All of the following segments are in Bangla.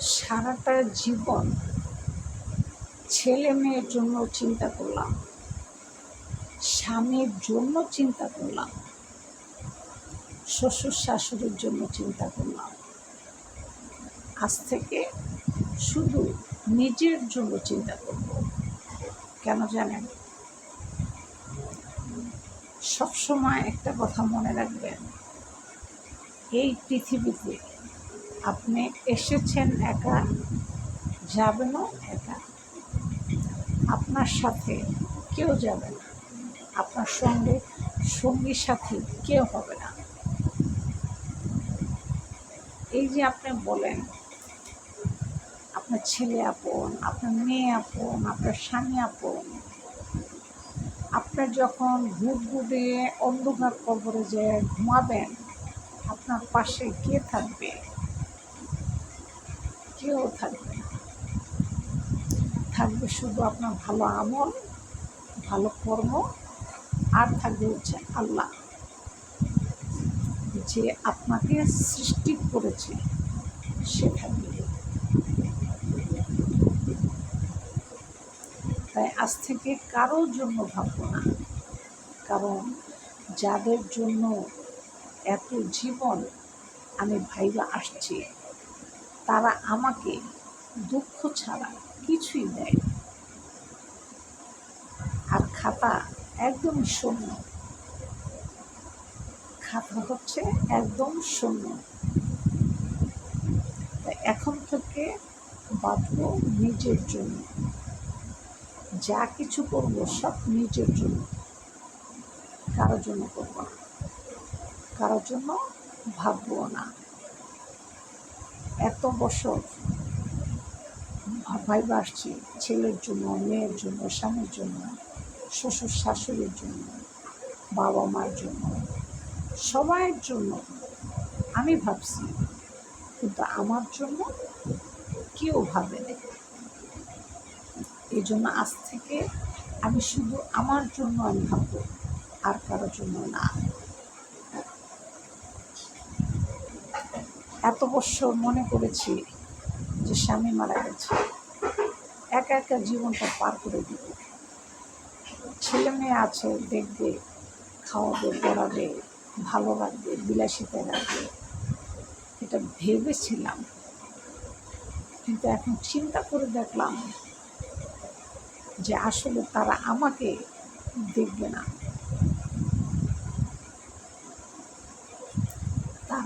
সারাটা জীবন ছেলে মেয়ের জন্য চিন্তা করলাম, স্বামীর জন্য চিন্তা করলাম, শ্বশুর শাশুড়ির জন্য চিন্তা করলাম। আজ থেকে শুধু নিজের জন্য চিন্তা করব, কেন জানেন? সবসময় একটা কথা মনে রাখবেন, এই পৃথিবীতে আপনি এসেছেন একা, যাবেনও একা। আপনার সাথে কেউ যাবে না। আপনার সঙ্গে সঙ্গী সাথী কেউ হবে না। এই যে আপনি বলেন, আপনার ছেলে আপন, আপনার মেয়ে আপন, আপনার স্বামী আপন, আপনার যখন ঘুট ঘুটে অন্ধকার কবরে যে ঘুমাবেন, আপনার পাশে কে থাকবে? কেউ থাকবে। থাকবে শুধু আপনার ভালো আমল, ভালো কর্ম, আর থাকবে হচ্ছে আল্লাহ। যে আপনাকে সৃষ্টি করেছে, সে থাকবে। তাই আজ থেকে কারোর জন্য ভাববো না। কারণ যাদের জন্য এত জীবন আমি ভাইবা আসছি তারা আমাকে দুঃখ ছাড়া কিছুই দেয় আর খাতা একদম শূন্য। খাতা হচ্ছে একদম শূন্য। এখন থেকে বাঁধব নিজের জন্য। যা কিছু করব সব নিজের জন্য। কারোর জন্য করব না। কারোর জন্য ভাববো না। এত বছর ভাইবা আসছি, ছেলের জন্য, মেয়ের জন্য, স্বামীর জন্য, শ্বশুর শাশুড়ির জন্য, বাবা মার জন্য, সবাইয়ের জন্য আমি ভাবছি, কিন্তু আমার জন্য কেউ ভাবে না। এই জন্য আজ থেকে আমি শুধু আমার জন্য আমি ভাববো, আর কারোর জন্য না। এত বছর মনে করেছি যে স্বামী মারা গেছে। একা একা জীবনটা পার করে দিব ছেলে মেয়ে আছে, দেখবে, খাওয়াবে, পড়াবে ভালো লাগবে বিলাসিতা রাখবে। এটা ভেবেছিলাম। কিন্তু এখন চিন্তা করে দেখলাম যে আসলে তারা আমাকে দেখবে না।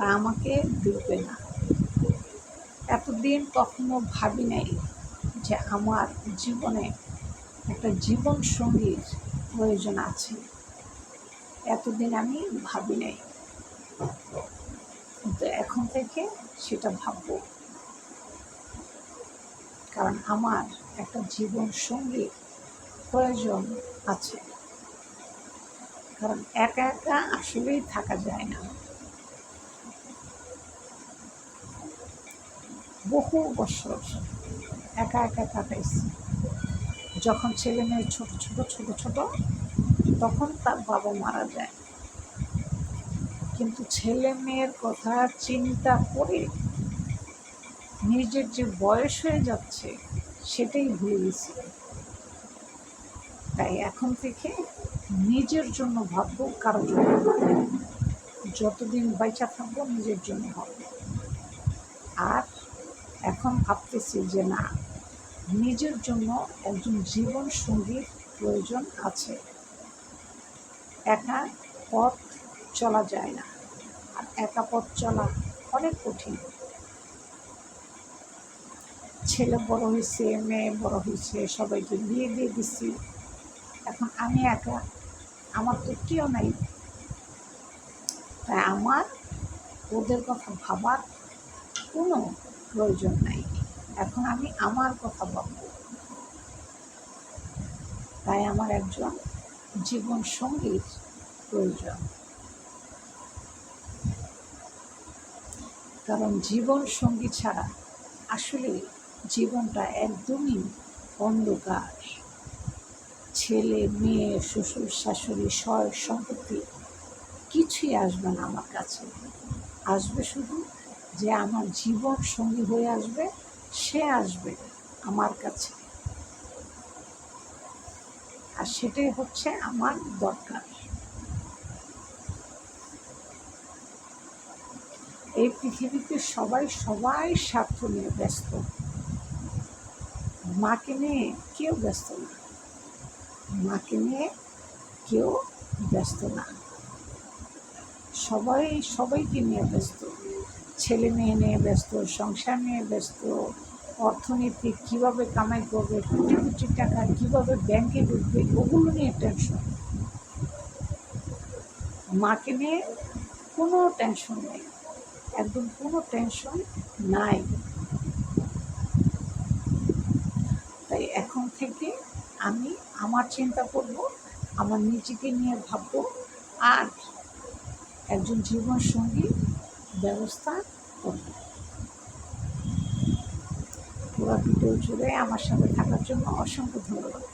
তারা আমাকে দেখবে না। এতদিন কখনো ভাবি নাই যে আমার জীবনে একটা জীবন সঙ্গীর প্রয়োজন আছে। এতদিন আমি ভাবি নাই। কিন্তু এখন থেকে সেটা ভাববো। কারণ আমার একটা জীবন সঙ্গী প্রয়োজন আছে। কারণ একা একা আসলেই থাকা যায় না। বহু বছর একা একা কাটাইছি। যখন ছেলে মেয়ে ছোট ছোট ছোট ছোট, তখন তার বাবা মারা যায়। কিন্তু ছেলে মেয়ের কথা চিন্তা করে নিজের যে বয়স হয়ে যাচ্ছে, সেটাই ভুলে গেছি। তাই এখন থেকে নিজের জন্য ভাববো, কারোর জন্য যতদিন বাইচা থাকব, নিজের জন্য হবে আর এখন ভাবতেছি যে না, নিজের জন্য একজন জীবন সঙ্গীর প্রয়োজন আছে। একা পথ চলা যায় না, আর একা পথ চলা অনেক কঠিন। ছেলে বড় হয়েছে, মেয়ে বড় হয়েছে, সবাইকে বিয়ে দিয়ে দিচ্ছি এখন আমি একা, আমার তো কেউ নাই। তাই আমার, ওদের কথা ভাবার কোনো প্রয়োজন নাই। এখন আমি আমার কথা ভাবব। তাই আমার একজন জীবন সঙ্গীর প্রয়োজন। কারণ জীবন সঙ্গী ছাড়া আসলে জীবনটা একদমই অন্ধকার। ছেলে, মেয়ে, শ্বশুর, শাশুড়ি, সয়, সম্পত্তি কিছুই আসবে না আমার কাছে। আসবে শুধু যে আমার জীবন সঙ্গী হয়ে আসবে, সে আসবে আমার কাছে। আর সেটাই হচ্ছে আমার দরকার। এই পৃথিবীতে সবাই সবাই স্বার্থ নিয়ে ব্যস্ত। মাকে নিয়ে কেউ ব্যস্ত না। মাকে নিয়ে কেউ ব্যস্ত না। সবাই সবাইকে নিয়ে ব্যস্ত। ছেলে মেয়ে নিয়ে ব্যস্ত, সংসার নিয়ে ব্যস্ত, অর্থনীতি কীভাবে কামাই করবে, কোটি কোটি টাকা কীভাবে ব্যাংকে ঢুকবে, ওগুলো নিয়ে টেনশন মাকে নিয়ে কোনো টেনশন নেই, একদম কোনো টেনশন নাই। তাই এখন থেকে আমি আমার চিন্তা করব, আমার নিজেকে নিয়ে ভাববো, আর একজন জীবন সঙ্গী ব্যবস্থা করব। পুরো ভিডিও জুড়ে আমার সাথে থাকার জন্য অসংখ্য ধন্যবাদ।